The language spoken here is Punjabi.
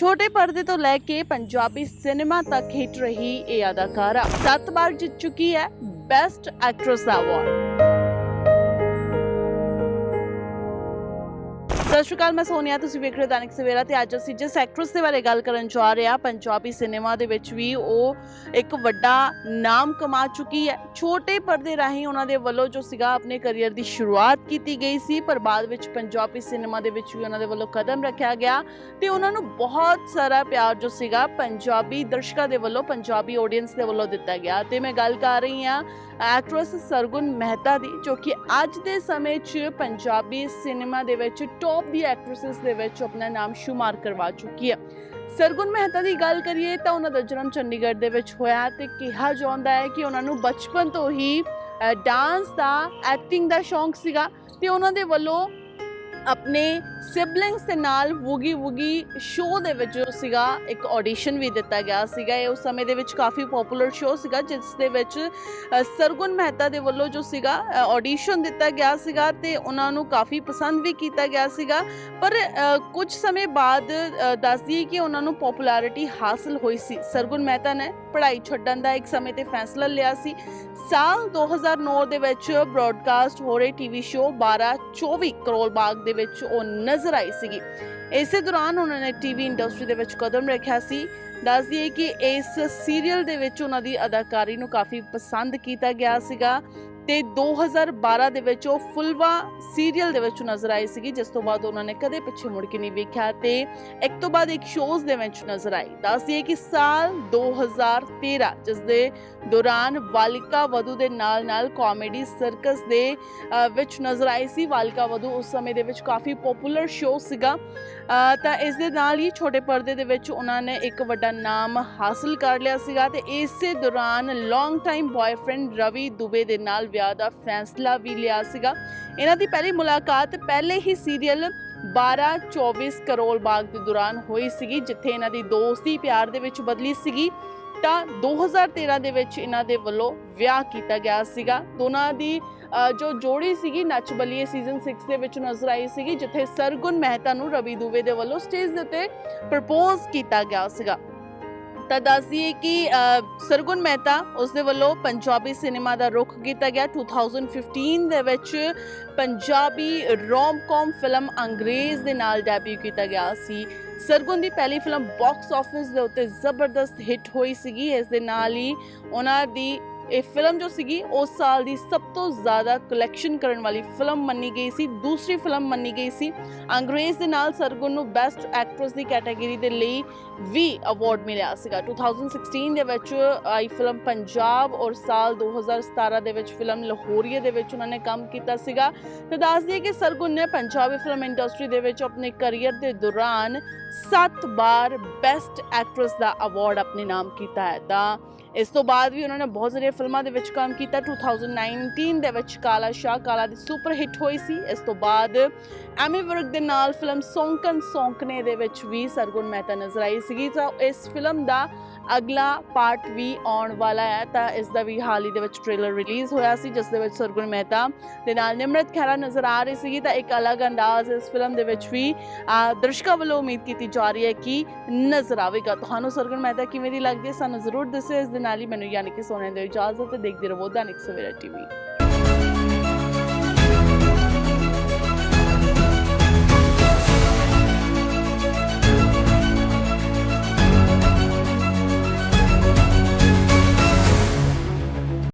ਛੋਟੇ ਪਰਦੇ ਤੋਂ ਲੈ ਕੇ ਪੰਜਾਬੀ ਸਿਨੇਮਾ ਤੱਕ ਹਿੱਟ ਰਹੀ ਇਹ ਅਦਾਕਾਰਾ। ਸੱਤ ਵਾਰ ਜਿੱਤ ਚੁੱਕੀ ਹੈ ਬੈਸਟ ਐਕਟਰੈਸ ਅਵਾਰਡ ਸਤਿ ਸ਼੍ਰੀ ਅਕਾਲ, ਮੈਂ ਸੋਨੀਆ, ਤੁਸੀਂ ਵੇਖ ਰਹੇ ਹੋ ਦੈਨਿਕ ਸਵੇਰਾ ਤੇ ਅੱਜ ਅਸੀਂ ਜਿਸ ਐਕਟਰਸ ਦੇ ਬਾਰੇ ਗੱਲ ਕਰਨ ਜਾ ਰਹੇ ਹਾਂ, ਪੰਜਾਬੀ ਸਿਨੇਮਾ ਦੇ ਵਿੱਚ ਵੀ ਉਹ ਇੱਕ ਵੱਡਾ ਨਾਮ ਕਮਾ ਚੁੱਕੀ ਹੈ। ਛੋਟੇ ਪਰਦੇ ਰਾਹੀਂ ਉਹਨਾਂ ਦੇ ਵੱਲੋਂ ਜੋ ਸੀਗਾ ਆਪਣੇ ਕੈਰੀਅਰ ਦੀ ਸ਼ੁਰੂਆਤ ਕੀਤੀ ਗਈ ਸੀ, ਪਰ ਬਾਅਦ ਵਿੱਚ ਪੰਜਾਬੀ ਸਿਨੇਮਾ ਦੇ ਵਿੱਚ ਵੀ ਉਹਨਾਂ ਦੇ ਵੱਲੋਂ ਕਦਮ ਰੱਖਿਆ ਗਿਆ ਤੇ ਉਹਨਾਂ ਨੂੰ ਬਹੁਤ ਸਾਰਾ ਪਿਆਰ ਜੋ ਸੀਗਾ ਪੰਜਾਬੀ ਦਰਸ਼ਕਾਂ ਦੇ ਵੱਲੋਂ, ਪੰਜਾਬੀ ਆਡੀਅנס ਦੇ ਵੱਲੋਂ ਦਿੱਤਾ ਗਿਆ। ਤੇ ਮੈਂ ਗੱਲ ਕਰ ਰਹੀ ਹਾਂ ਐਕਟਰੈਸ ਸਰਗੁਣ ਮਹਿਤਾ ਦੀ, ਜੋ ਕਿ ਅੱਜ ਦੇ ਸਮੇਂ 'ਚ ਪੰਜਾਬੀ ਸਿਨੇਮਾ ਦੇ ਵਿੱਚ ਟੌਪ ਦੀ ਐਕਟਰੈਸਸ ਦੇ ਵਿੱਚ ਆਪਣਾ ਨਾਮ ਸ਼ੁਮਾਰ ਕਰਵਾ ਚੁੱਕੀ ਹੈ। ਸਰਗੁਣ ਮਹਿਤਾ ਦੀ ਗੱਲ ਕਰੀਏ ਤਾਂ ਉਹਨਾਂ ਦਾ ਜਨਮ ਚੰਡੀਗੜ੍ਹ ਦੇ ਵਿੱਚ ਹੋਇਆ ਤੇ ਕਿਹਾ ਜਾਂਦਾ ਹੈ ਕਿ ਉਹਨਾਂ ਨੂੰ ਬਚਪਨ ਤੋਂ ਹੀ ਡਾਂਸ ਦਾ ਐਕਟਿੰਗ ਦਾ ਸ਼ੌਂਕ ਸੀਗਾ ਤੇ ਉਹਨਾਂ ਦੇ ਵੱਲੋਂ ਆਪਣੇ ਸਿਬਲਿੰਗਸ ਦੇ ਨਾਲ ਵੂਗੀ ਵੂਗੀ ਸ਼ੋਅ ਦੇ ਵਿੱਚ ਜੋ ਸੀਗਾ ਇੱਕ ਆਡੀਸ਼ਨ ਵੀ ਦਿੱਤਾ ਗਿਆ ਸੀਗਾ। ਇਹ ਉਸ ਸਮੇਂ ਦੇ ਵਿੱਚ ਕਾਫੀ ਪਪੂਲਰ ਸ਼ੋਅ ਸੀਗਾ ਜਿਸ ਦੇ ਵਿੱਚ ਸਰਗੁਣ ਮਹਿਤਾ ਦੇ ਵੱਲੋਂ ਜੋ ਸੀਗਾ ਆਡੀਸ਼ਨ ਦਿੱਤਾ ਗਿਆ ਸੀਗਾ ਤੇ ਉਹਨਾਂ ਨੂੰ ਕਾਫੀ ਪਸੰਦ ਵੀ ਕੀਤਾ ਗਿਆ ਸੀਗਾ। ਪਰ ਅ, ਕੁਝ ਸਮੇਂ ਬਾਅਦ ਦੱਸਦੀ ਕਿ ਉਹਨਾਂ ਨੂੰ ਪਪੂਲੈਰਿਟੀ ਹਾਸਲ ਹੋਈ ਸੀ। ਸਰਗੁਣ ਮਹਿਤਾ ਨੇ ਪੜ੍ਹਾਈ ਛੱਡਣ ਦਾ ਇੱਕ ਸਮੇਂ ਤੇ ਫੈਸਲਾ ਲਿਆ ਸੀ। ਸਾਲ 2009 ਦੇ ਵਿੱਚ ਬ੍ਰੌਡਕਾਸਟ ਹੋ ਰਹੇ ਟੀਵੀ ਸ਼ੋਅ 12 24 ਕਰੋਲ ਬਾਗ ਦੇ ਵਿੱਚ ਉਹ ਨਜ਼ਰ ਆਈ ਸੀਗੀ। ਇਸੇ ਦੌਰਾਨ ਉਹਨਾਂ ਨੇ ਟੀਵੀ ਇੰਡਸਟਰੀ ਦੇ ਵਿੱਚ ਕਦਮ ਰੱਖਿਆ ਸੀ। ਦੱਸ ਦਈਏ ਕਿ ਇਸ ਸੀਰੀਅਲ ਦੇ ਵਿੱਚ ਉਹਨਾਂ ਦੀ ਅਦਾਕਾਰੀ ਨੂੰ ਕਾਫੀ ਪਸੰਦ ਕੀਤਾ ਗਿਆ ਸੀਗਾ। ਤੇ 2012 ਦੇ ਵਿੱਚ ਉਹ ਫੁਲਵਾ ਸੀਰੀਅਲ ਦੇ ਵਿੱਚ ਨਜ਼ਰ ਆਈ ਸੀਗੀ, ਜਿਸ ਤੋਂ ਬਾਅਦ ਉਹਨਾਂ ਨੇ ਕਦੇ ਪਿੱਛੇ ਮੁੜ ਕੇ ਨਹੀਂ ਵੇਖਿਆ ਤੇ ਇੱਕ ਤੋਂ ਬਾਅਦ ਇੱਕ ਸ਼ੋਜ਼ ਦੇ ਵਿੱਚ ਨਜ਼ਰ ਆਈ। ਦੱਸਦੀਏ ਕਿ ਸਾਲ 2013 ਜਿਸ ਦੇ ਦੌਰਾਨ ਵਾਲਿਕਾ ਵਧੂ ਦੇ ਨਾਲ ਨਾਲ ਕਾਮੇਡੀ ਸਰਕਸ ਦੇ ਵਿੱਚ ਨਜ਼ਰ ਆਈ ਸੀ। ਵਾਲਿਕਾ ਵਧੂ ਉਸ ਸਮੇਂ ਦੇ ਵਿੱਚ ਕਾਫੀ ਪਪੂਲਰ ਸ਼ੋਅ ਸੀਗਾ। ਤਾਂ ਇਸ ਦੇ ਨਾਲ ਹੀ ਛੋਟੇ ਪਰਦੇ ਦੇ ਵਿੱਚ ਉਹਨਾਂ ਨੇ ਇੱਕ ਵੱਡਾ ਨਾਮ ਹਾਸਲ ਕਰ ਲਿਆ ਸੀਗਾ ਤੇ ਇਸੇ ਦੌਰਾਨ long time boyfriend Ravi Dubey ਦੇ ਨਾਲ ਵਿਆਹ ਦਾ ਫੈਸਲਾ ਵੀ ਲਿਆ ਸੀਗਾ। ਇਹਨਾਂ ਦੀ ਪਹਿਲੀ ਮੁਲਾਕਾਤ ਪਹਿਲੇ ਹੀ ਸੀਰੀਅਲ 12 24 ਕਰੋਲ ਬਾਗ ਦੇ ਦੌਰਾਨ ਹੋਈ ਸੀਗੀ ਜਿੱਥੇ ਇਹਨਾਂ ਦੀ ਦੋਸਤੀ ਪਿਆਰ ਦੇ ਵਿੱਚ ਬਦਲੀ ਸੀਗੀ। ਤਾਂ 2013 ਦੇ ਵਿੱਚ ਇਹਨਾਂ ਦੇ ਵੱਲੋਂ ਵਿਆਹ ਕੀਤਾ ਗਿਆ ਸੀਗਾ। ਦੋਨਾਂ ਦੀ ਅ, ਜੋ ਜੋੜੀ ਸੀਗੀ ਨੱਚ ਬਲੀਏ ਸੀਜ਼ਨ 6 ਦੇ ਵਿੱਚ ਨਜ਼ਰ ਆਈ ਸੀਗੀ ਜਿੱਥੇ ਸਰਗੁਣ ਮਹਿਤਾ ਨੂੰ ਰਵੀ ਦੁਵੇ ਦੇ ਵੱਲੋਂ ਸਟੇਜ ਦੇ ਉੱਤੇ ਪ੍ਰਪੋਜ਼ ਕੀਤਾ ਗਿਆ ਸੀਗਾ। ਤਾਂ ਦੱਸ ਦਈਏ ਕਿ ਸਰਗੁਣ ਮਹਿਤਾ ਉਸ ਦੇ ਵੱਲੋਂ ਪੰਜਾਬੀ ਸਿਨੇਮਾ ਦਾ ਰੁਖ ਕੀਤਾ ਗਿਆ। 2015 ਦੇ ਵਿੱਚ ਪੰਜਾਬੀ ਰੋਮ-ਕਾਮ ਫਿਲਮ ਅੰਗਰੇਜ਼ ਦੇ ਨਾਲ ਡੈਬਿਊ ਕੀਤਾ ਗਿਆ ਸੀ। ਸਰਗੁਣ ਦੀ ਪਹਿਲੀ ਫਿਲਮ ਬਾਕਸ ਆਫਿਸ ਦੇ ਉੱਤੇ ਜ਼ਬਰਦਸਤ ਹਿੱਟ ਹੋਈ ਸੀਗੀ। ਇਸ ਦੇ ਨਾਲ ਹੀ ਉਹਨਾਂ ਦੀ ਇਹ ਫਿਲਮ ਜੋ ਸੀਗੀ, ਉਸ ਸਾਲ ਦੀ ਸਭ ਤੋਂ ਜ਼ਿਆਦਾ ਕਲੈਕਸ਼ਨ ਕਰਨ ਵਾਲੀ ਫਿਲਮ ਮੰਨੀ ਗਈ ਸੀ, ਦੂਸਰੀ ਫਿਲਮ ਮੰਨੀ ਗਈ ਸੀ। ਅੰਗਰੇਜ਼ ਦੇ ਨਾਲ ਸਰਗੁਣ ਨੂੰ ਬੈਸਟ ਐਕਟਰੈਸ ਦੀ ਕੈਟਾਗਰੀ ਦੇ ਲਈ ਵੀ ਅਵਾਰਡ ਮਿਲਿਆ ਸੀਗਾ। 2016 ਦੇ ਵਿੱਚ ਆਈ ਫਿਲਮ ਪੰਜਾਬ ਔਰ ਸਾਲ 2017 ਦੇ ਵਿੱਚ ਫਿਲਮ ਲਾਹੌਰੀਏ ਦੇ ਵਿੱਚ ਉਹਨਾਂ ਨੇ ਕੰਮ ਕੀਤਾ ਸੀਗਾ। ਤੇ ਦੱਸ ਦਈਏ ਕਿ ਸਰਗੁਣ ਨੇ ਪੰਜਾਬੀ ਫਿਲਮ ਇੰਡਸਟਰੀ ਦੇ ਵਿੱਚ ਆਪਣੇ ਕੈਰੀਅਰ ਦੇ ਦੌਰਾਨ 7 ਵਾਰ ਬੈਸਟ ਐਕਟਰੈਸ ਦਾ ਅਵਾਰਡ ਆਪਣੇ ਨਾਮ ਕੀਤਾ ਹੈ। ਤਾਂ ਇਸ ਤੋਂ ਬਾਅਦ ਵੀ ਉਹਨਾਂ ਨੇ ਬਹੁਤ ਸਾਰੀਆਂ ਫਿਲਮਾਂ ਦੇ ਵਿੱਚ ਕੰਮ ਕੀਤਾ। 2019 ਦੇ ਵਿੱਚ ਕਾਲਾ ਸ਼ਾਹ, ਕਾਲਾ ਦੀ ਸੁਪਰ ਹਿੱਟ ਹੋਈ ਸੀ। ਇਸ ਤੋਂ ਬਾਅਦ ਐਮੀ ਵਰਗ ਦੇ ਨਾਲ ਫਿਲਮ ਸੌਂਕਨ ਸੌਂਕਨੇ ਦੇ ਵਿੱਚ ਵੀ ਸਰਗੁਣ ਮਹਿਤਾ ਨਜ਼ਰ ਆਈ ਸੀਗੀ। ਤਾਂ ਇਸ ਫਿਲਮ ਦਾ ਅਗਲਾ ਪਾਰਟ ਵੀ ਆਉਣ ਵਾਲਾ ਹੈ। ਤਾਂ ਇਸ ਦਾ ਵੀ ਹਾਲ ਹੀ ਦੇ ਵਿੱਚ ਟ੍ਰੇਲਰ ਰਿਲੀਜ਼ ਹੋਇਆ ਸੀ, ਜਿਸ ਦੇ ਵਿੱਚ ਸਰਗੁਣ ਮਹਿਤਾ ਦੇ ਨਾਲ ਨਿਮਰਤ ਖਹਿਰਾ ਨਜ਼ਰ ਆ ਰਹੀ ਸੀਗੀ। ਤਾਂ ਇੱਕ ਅਲੱਗ ਅੰਦਾਜ਼ ਇਸ ਫਿਲਮ ਦੇ ਵਿੱਚ ਵੀ ਦਰਸ਼ਕਾਂ ਵੱਲੋਂ ਉਮੀਦ ਕੀਤੀ ਜਾ ਰਹੀ ਹੈ ਕਿ ਨਜ਼ਰ ਆਵੇਗਾ। ਤੁਹਾਨੂੰ ਸਰਗੁਣ ਮਹਿਤਾ ਕਿਵੇਂ ਦੀ ਲੱਗਦੀ ਹੈ? ਸਾਨੂੰ ਜ਼ਰੂਰ ਦੱਸਿਓ। ਇਸ ਦੇ ਨਾਲ ਹੀ ਮੈਨੂੰ ਯਾਨੀ ਕਿ ਸੋਨੇ ਦੇ ਇਜਾਜ਼ਤ ਤੇ ਦੇਖਦੇ ਰਹੋ ਦੈਨਿਕ ਸਵੇਰਾ ਟੀਵੀ।